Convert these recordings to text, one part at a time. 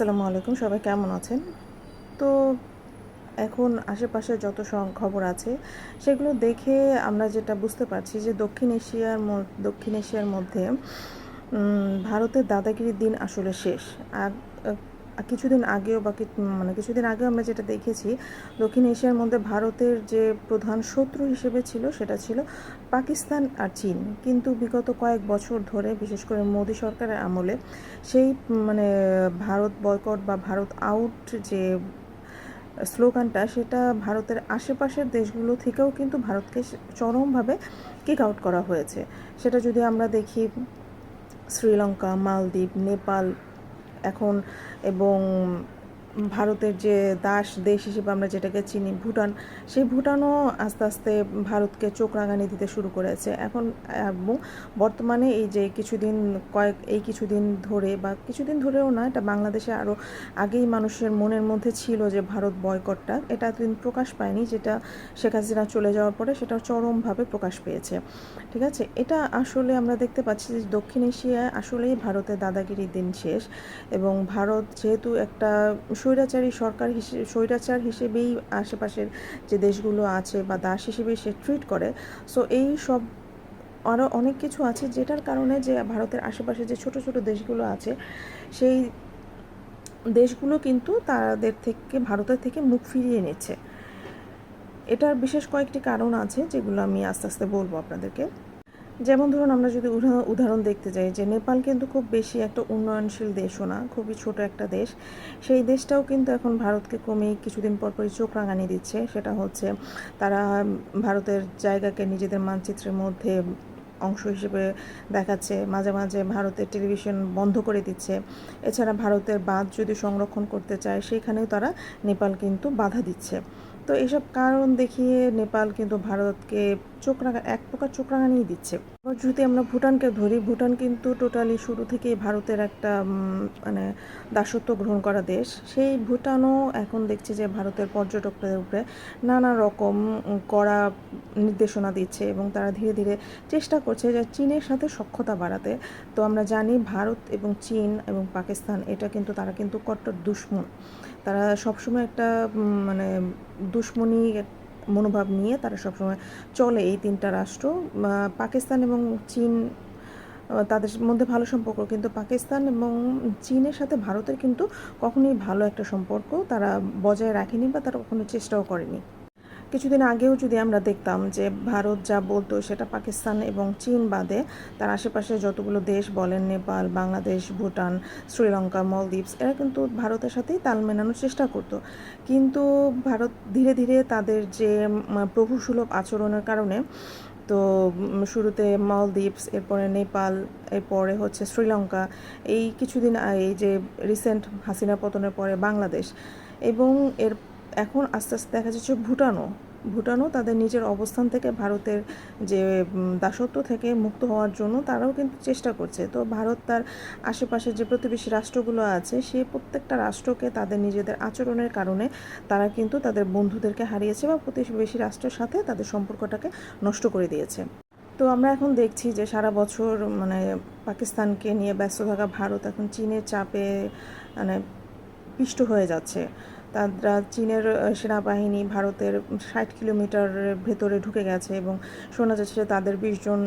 আসসালামু আলাইকুম, সবাই কেমন আছেন? তো এখন আশেপাশে যত খবর আছে, সেগুলো দেখে আমরা যেটা বুঝতে পারছি যে দক্ষিণ এশিয়ার দক্ষিণ এশিয়ার মধ্যে ভারতের দাদাগিরির দিন আসলে শেষ। আর কিছুদিন আগেও বা মানে কিছুদিন আগেও আমরা যেটা দেখেছি, দক্ষিণ এশিয়ার মধ্যে ভারতের যে প্রধান শত্রু হিসেবে ছিল সেটা ছিল পাকিস্তান আর চীন। কিন্তু বিগত কয়েক বছর ধরে, বিশেষ করে মোদী সরকারের আমলে, সেই মানে ভারত বয়কট বা ভারত আউট যে স্লোগানটা, সেটা ভারতের আশেপাশের দেশগুলো থেকেও কিন্তু ভারতকে চরমভাবে কিক আউট করা হয়েছে। সেটা যদি আমরা দেখি, শ্রীলঙ্কা, মালদ্বীপ, নেপাল এখন এবং ভারতের যে দাস দেশ হিসেবে আমরা যেটাকে চিনি ভুটান, সেই ভুটানও আস্তে আস্তে ভারতকে চোখ রাঙানি দিতে শুরু করেছে। এখন, এবং বর্তমানে এই যে কিছুদিন কয়েক, এই কিছুদিন ধরে বা কিছুদিন ধরেও না, এটা বাংলাদেশে আরও আগেই মানুষের মনের মধ্যে ছিল যে ভারত বয়কটটা। এটা এতদিন প্রকাশ পায়নি, যেটা শেখ হাসিনা চলে যাওয়ার পরে সেটা চরমভাবে প্রকাশ পেয়েছে। ঠিক আছে? এটা আসলে আমরা দেখতে পাচ্ছি যে দক্ষিণ এশিয়ায় আসলেই ভারতের দাদাগিরির দিন শেষ এবং ভারত যেহেতু একটা স্বৈরাচারী সরকার হিসেবে স্বৈরাচার হিসেবেই আশেপাশের যে দেশগুলো আছে বা দাস হিসেবেই সে ট্রিট করে। সো এই সব আরও অনেক কিছু আছে যেটার কারণে যে ভারতের আশেপাশে যে ছোট ছোট দেশগুলো আছে, সেই দেশগুলো কিন্তু তাদের থেকে, ভারতের থেকে মুখ ফিরিয়ে নিচ্ছে। এটার বিশেষ কয়েকটি কারণ আছে যেগুলো আমি আস্তে আস্তে বলব আপনাদেরকে। যেমন ধরুন আমরা যদি উদাহরণ- দেখতে যাই যে নেপাল কিন্তু খুব বেশি একটা উন্নয়নশীল দেশও না, খুবই ছোট একটা দেশ। সেই দেশটাও কিন্তু এখন ভারতকে কমিয়ে কিছুদিন পর পরই চোখ রাঙানি দিচ্ছে। সেটা হচ্ছে তারা ভারতের জায়গাকে নিজেদের মানচিত্রের মধ্যে অংশ হিসেবে দেখাচ্ছে, মাঝে মাঝে ভারতের টেলিভিশন বন্ধ করে দিচ্ছে। এছাড়া ভারতের বাঁধ যদি সংরক্ষণ করতে চায়, সেখানেও তারা নেপাল কিন্তু বাধা দিচ্ছে। তো এইসব কারণ দেখিয়ে নেপাল কিন্তু ভারতকে চোখ রাঙা এক প্রকার চোখ রাঙানিয়ে দিচ্ছে। যদি আমরা ভুটানকে ধরি, ভুটান কিন্তু টোটালি শুরু থেকেই ভারতের একটা মানে দাসত্ব গ্রহণ করা দেশ। সেই ভুটানও এখন দেখছি যে ভারতের পর্যটকদের উপরে নানা রকম কড়া নির্দেশনা দিচ্ছে এবং তারা ধীরে ধীরে চেষ্টা করছে যে চীনের সাথে সক্ষতা বাড়াতে। তো আমরা জানি ভারত এবং চীন এবং পাকিস্তান, এটা কিন্তু তারা কিন্তু কট্টর দুশ্মন। তারা সবসময় একটা মানে দুশ্মনী মনোভাব নিয়ে তারা সবসময় চলে এই তিনটা রাষ্ট্র। পাকিস্তান এবং চীন তাদের মধ্যে ভালো সম্পর্ক, কিন্তু পাকিস্তান এবং চীনের সাথে ভারতের কিন্তু কখনোই ভালো একটা সম্পর্ক তারা বজায় রাখেনি বা তারা কখনো চেষ্টাও করেনি। কিছুদিন আগেও যদি আমরা দেখতাম যে ভারত যা বলতো সেটা পাকিস্তান এবং চীন বাদে, তার আশেপাশে যতগুলো দেশ বলেন নেপাল, বাংলাদেশ, ভুটান, শ্রীলঙ্কা, মলদ্বীপস, এরা কিন্তু ভারতের সাথেই তাল মেলানোর চেষ্টা করতো। কিন্তু ভারত ধীরে ধীরে তাদের যে প্রভুসুলভ আচরণের কারণে, তো শুরুতে মালদ্বীপস, এরপরে নেপাল, এরপরে হচ্ছে শ্রীলঙ্কা, এই কিছুদিন এই যে রিসেন্ট হাসিনা পতনের পরে বাংলাদেশ এবং এর এখন আস্তে আস্তে দেখা যাচ্ছে ভুটানও ভুটানও তাদের নিজের অবস্থান থেকে ভারতের যে দাসত্ব থেকে মুক্ত হওয়ার জন্য তারাও কিন্তু চেষ্টা করছে। তো ভারত তার আশেপাশে যে প্রতিবেশী রাষ্ট্রগুলো আছে সেই প্রত্যেকটা রাষ্ট্রকে তাদের নিজেদের আচরণের কারণে তারা কিন্তু তাদের বন্ধুদেরকে হারিয়েছে বা প্রতিবেশী রাষ্ট্রের সাথে তাদের সম্পর্কটাকে নষ্ট করে দিয়েছে। তো আমরা এখন দেখছি যে সারা বছর মানে পাকিস্তানকে নিয়ে ব্যস্ত থাকা ভারত এখন চীনের চাপে মানে পিষ্ট হয়ে যাচ্ছে। তারা চীনের সেনাবাহিনী ভারতের ষাট কিলোমিটার ভেতরে ঢুকে গেছে এবং শোনা যাচ্ছে তাদের বিশজন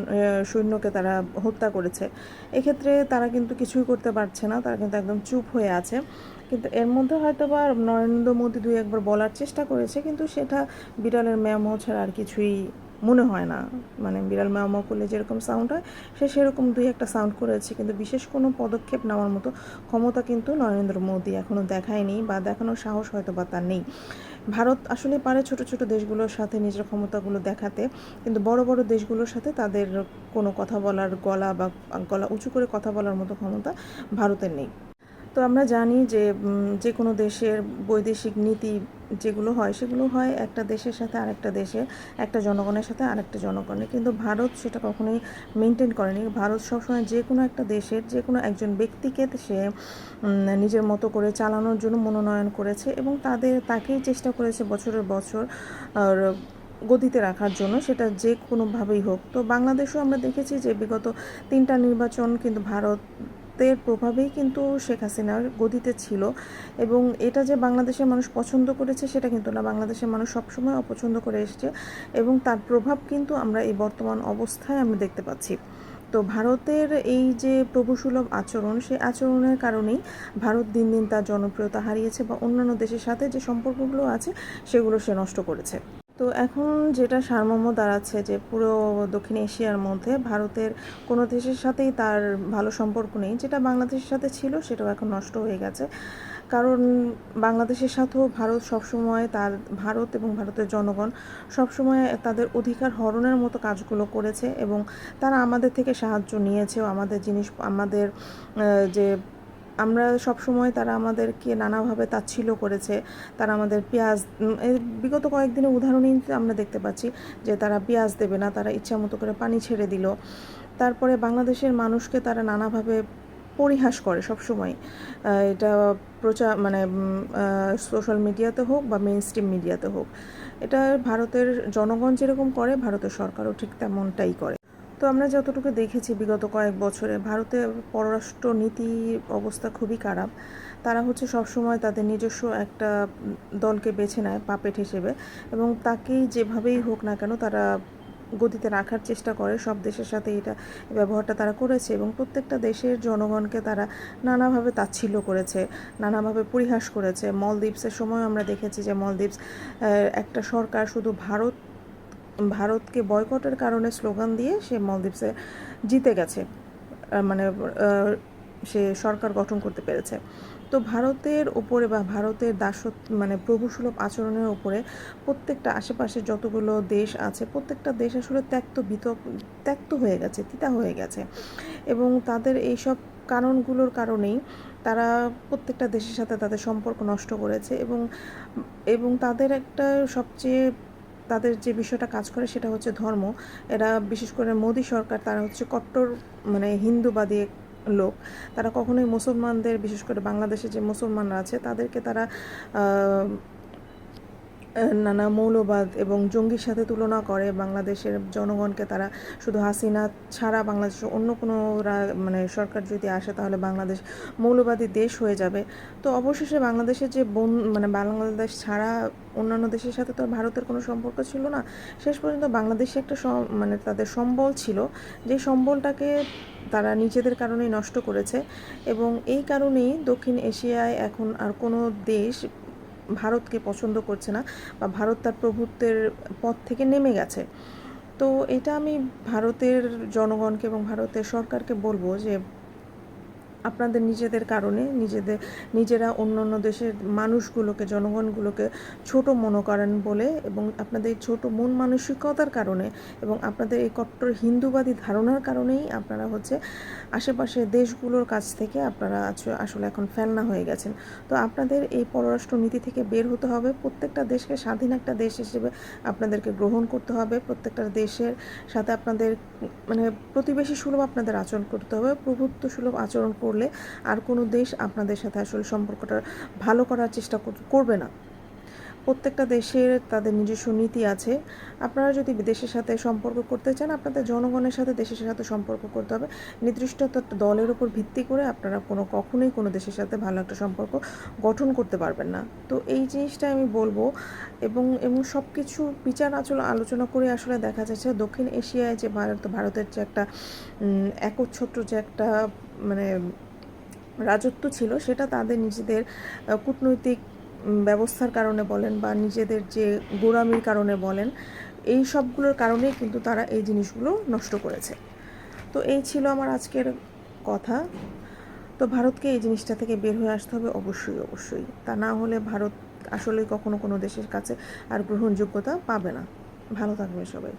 সৈন্যকে তারা হত্যা করেছে। এক্ষেত্রে তারা কিন্তু কিছুই করতে পারছে না, তারা কিন্তু একদম চুপ হয়ে আছে। কিন্তু এর মধ্যে হয়তো বা নরেন্দ্র মোদী দুই একবার বলার চেষ্টা করেছে, কিন্তু সেটা বিড়ালের ম্যামও ছাড়া আর কিছুই মনে হয় না। মানে বিড়াল ম্যামো করলে যেরকম সাউন্ড হয়, সে সেরকম দুই একটা সাউন্ড করেছে। কিন্তু বিশেষ কোনো পদক্ষেপ নেওয়ার মতো ক্ষমতা কিন্তু নরেন্দ্র মোদী এখনও দেখায়নি বা দেখানোর সাহস হয়তো বা তার নেই। ভারত আসলে পারে ছোট ছোট দেশগুলোর সাথে নিজের ক্ষমতাগুলো দেখাতে, কিন্তু বড় বড় দেশগুলোর সাথে তাদের কোনো কথা বলার গলা বা গলা উঁচু করে কথা বলার মতো ক্ষমতা ভারতের নেই। তো আমরা জানি যে যে কোনো দেশের বৈদেশিক নীতি যেগুলো হয়, সেগুলো হয় একটা দেশের সাথে আরেকটা দেশে, একটা জনগণের সাথে আরেকটা জনগণের। কিন্তু ভারত সেটা কখনোই মেনটেন করেনি। ভারত সবসময় যে কোনো একটা দেশের, যে কোনো একজন ব্যক্তিকে সে নিজের মতো করে চালানোর জন্য মনোনয়ন করেছে এবং তাদের, তাকেই চেষ্টা করেছে বছরের বছর, আর গদিতে রাখার জন্য, সেটা যে কোনোভাবেই হোক। তো বাংলাদেশেও আমরা দেখেছি যে বিগত তিনটা নির্বাচন কিন্তু ভারত ভারতের প্রভাবেই কিন্তু শেখ হাসিনার গদিতে ছিল এবং এটা যে বাংলাদেশের মানুষ পছন্দ করেছে সেটা কিন্তু না। বাংলাদেশের মানুষ সবসময় অপছন্দ করে এসছে এবং তার প্রভাব কিন্তু আমরা এই বর্তমান অবস্থায় আমরা দেখতে পাচ্ছি। তো ভারতের এই যে প্রভুসুলভ আচরণ, সেই আচরণের কারণেই ভারত দিন দিন তার জনপ্রিয়তা হারিয়েছে বা অন্যান্য দেশের সাথে যে সম্পর্কগুলো আছে সেগুলো সে নষ্ট করেছে। তো এখন যেটা সারমর্ম দাঁড়াচ্ছে যে পুরো দক্ষিণ এশিয়ার মধ্যে ভারতের কোনো দেশের সাথেই তার ভালো সম্পর্ক নেই। যেটা বাংলাদেশের সাথে ছিল সেটাও এখন নষ্ট হয়ে গেছে। কারণ বাংলাদেশের সাথেও ভারত সবসময় তার, ভারত এবং ভারতের জনগণ সবসময় তাদের অধিকার হরণের মতো কাজগুলো করেছে এবং তারা আমাদের থেকে সাহায্য নিয়েছেও আমাদের জিনিস, আমাদের যে আমরা সব সময় তারা আমাদেরকে নানাভাবে তাচ্ছিল্য করেছে। তারা আমাদের পেঁয়াজ বিগত কয়েকদিনের উদাহরণই আমরা দেখতে পাচ্ছি যে তারা পেঁয়াজ দেবে না, তারা ইচ্ছা মতো করে পানি ছেড়ে দিল। তারপরে বাংলাদেশের মানুষকে তারা নানাভাবে পরিহাস করে সব সময়। এটা প্রচার মানে সোশ্যাল মিডিয়াতে হোক বা মেন স্ট্রিম মিডিয়াতে হোক। এটা ভারতের জনগণ যেরকম করে, ভারতের সরকারও ঠিক তেমনটাই করে। তো আমরা যতটুকু দেখেছি বিগত কয়েক বছরে, ভারতে পররাষ্ট্র নীতি অবস্থা খুবই খারাপ। তারা হচ্ছে সবসময় তাদের নিজস্ব একটা দলকে বেছে নেয় পাপেট হিসেবে এবং তাকেই যেভাবেই হোক না কেন তারা গতিতে রাখার চেষ্টা করে। সব দেশের সাথে এটা ব্যবহারটা তারা করেছে এবং প্রত্যেকটা দেশের জনগণকে তারা নানাভাবে তাচ্ছিল্য করেছে, নানাভাবে পরিহাস করেছে। মলদ্বীপসের সময় আমরা দেখেছি যে মলদ্বীপস একটা সরকার শুধু ভারত ভারতকে বয়কটের কারণে স্লোগান দিয়ে সে মলদ্বীপসে জিতে গেছে। মানে সে সরকার গঠন করতে পেরেছে। তো ভারতের উপরে বা ভারতের দাসত্ব মানে প্রভুসুলভ আচরণের উপরে প্রত্যেকটা আশেপাশে যতগুলো দেশ আছে, প্রত্যেকটা দেশ আসলে ত্যক্ত বিত, ত্যক্ত হয়ে গেছে, তিতা হয়ে গেছে। এবং তাদের এইসব কারণগুলোর কারণেই তারা প্রত্যেকটা দেশের সাথে তাদের সম্পর্ক নষ্ট করেছে এবং এবং তাদের একটা সবচেয়ে তাদের যে বিষয়টা কাজ করে সেটা হচ্ছে ধর্ম। এরা বিশেষ করে মোদী সরকার, তারা হচ্ছে কট্টর মানে হিন্দুবাদী লোক। তারা কখনোই মুসলমানদের, বিশেষ করে বাংলাদেশে যে মুসলমানরা আছে, তাদেরকে তারা নানা মৌলবাদ এবং জঙ্গির সাথে তুলনা করে বাংলাদেশের জনগণকে তারা শুধু হাসিনা ছাড়া বাংলাদেশের অন্য কোনো মানে সরকার যদি আসে তাহলে বাংলাদেশ মৌলবাদী দেশ হয়ে যাবে। তো অবশেষে বাংলাদেশের যে বন মানে বাংলাদেশ ছাড়া অন্যান্য দেশের সাথে তো ভারতের কোনো সম্পর্ক ছিল না। শেষ পর্যন্ত বাংলাদেশে একটা মানে তাদের সম্বল ছিল, যে সম্বলটাকে তারা নিজেদের কারণেই নষ্ট করেছে এবং এই কারণেই দক্ষিণ এশিয়ায় এখন আর কোনো দেশ ভারতকে পছন্দ করছে না বা ভারত তার প্রভুত্বের পথ থেকে নেমে গেছে। তো এটা আমি ভারতের জনগণকে এবং ভারতের সরকারকে বলব যে আপনাদের নিজেদের কারণে নিজেদের, নিজেরা অন্য অন্য দেশের মানুষগুলোকে, জনগণগুলোকে ছোট মনে করেন বলে এবং আপনাদের ছোটো মন মানসিকতার কারণে এবং আপনাদের এই কট্টর হিন্দুবাদী ধারণার কারণেই আপনারা হচ্ছে আশেপাশে দেশগুলোর কাছ থেকে আপনারা আসলে এখন ফেলনা হয়ে গেছেন। তো আপনাদের এই পররাষ্ট্র নীতি থেকে বের হতে হবে। প্রত্যেকটা দেশকে স্বাধীন একটা দেশ হিসেবে আপনাদেরকে গ্রহণ করতে হবে। প্রত্যেকটা দেশের সাথে আপনাদের মানে প্রতিবেশী সুলভ আপনাদের আচরণ করতে হবে। প্রভুত্ব সুলভ আচরণ করলে আর কোনো দেশ আপনাদের সাথে আসলে সম্পর্কটা ভালো করার চেষ্টা করবে না। প্রত্যেকটা দেশের তাদের নিজস্ব নীতি আছে। আপনারা যদি দেশের সাথে সম্পর্ক করতে চান, আপনাদের জনগণের সাথে দেশের সাথে সম্পর্ক করতে হবে। নির্দিষ্ট দলের উপর ভিত্তি করে আপনারা কোনো কখনোই কোনো দেশের সাথে ভালো একটা সম্পর্ক গঠন করতে পারবেন না। তো এই জিনিসটা আমি বলব এবং এবং সব কিছু বিচার আচল, আলোচনা করে আসলে দেখা যাচ্ছে দক্ষিণ এশিয়ায় যে ভারত, ভারতের যে একটা একচ্ছত্র যে একটা মানে রাজত্ব ছিল, সেটা তাদের নিজেদের কূটনৈতিক ব্যবস্থার কারণে বলেন বা নিজেদের যে গোড়ামির কারণে বলেন, এই সবগুলোর কারণেই কিন্তু তারা এই জিনিসগুলো নষ্ট করেছে। তো এই ছিল আমার আজকের কথা। তো ভারতকে এই জিনিসটা থেকে বের হয়ে আসতে হবে অবশ্যই অবশ্যই। তা না হলে ভারত আসলে কখনো কোনো দেশের কাছে আর গ্রহণযোগ্যতা পাবে না। ভালো থাকবে সবাই।